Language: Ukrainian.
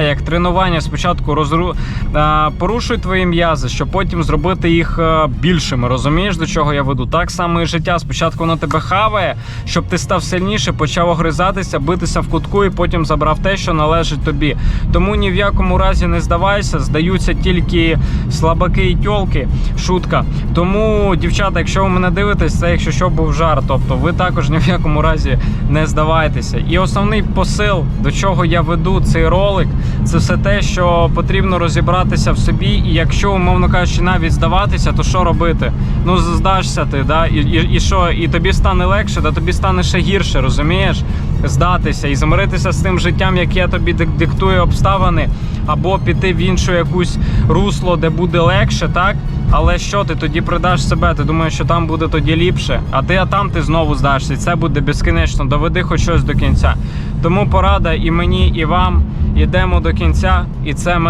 Як тренування спочатку розру... а, порушуй твої м'язи, щоб потім зробити їх е, більшими. Розумієш, до чого я веду? Так само і життя. Спочатку воно тебе хаває, щоб ти став сильніше, почав огризатися, битися в кутку і потім забрав те, що належить тобі. Тому ні в якому разі не здавайся, здаються тільки слабаки і тьолки. Шутка. Тому, дівчата, якщо ви мене дивитесь, це якщо що був жарт. Тобто ви також ні в якому разі не здавайтеся. І основний посил, до чого я веду цей ролик, це все те, що потрібно розібратися в собі. І якщо, умовно кажучи, навіть здаватися, то що робити? Ну здашся ти, да? І, і, і що? І тобі стане легше, да тобі стане ще гірше, розумієш? Здатися і змиритися з тим життям, яке тобі дик- диктує обставини, або піти в іншу якусь русло, де буде легше, так? Але що ти тоді придаш себе? Ти думаєш, що там буде тоді ліпше, а ти а там ти знову здашся, і це буде безкінечно. Доведи хоч щось до кінця. Тому порада і мені, і вам. Ідемо до кінця, і це мене.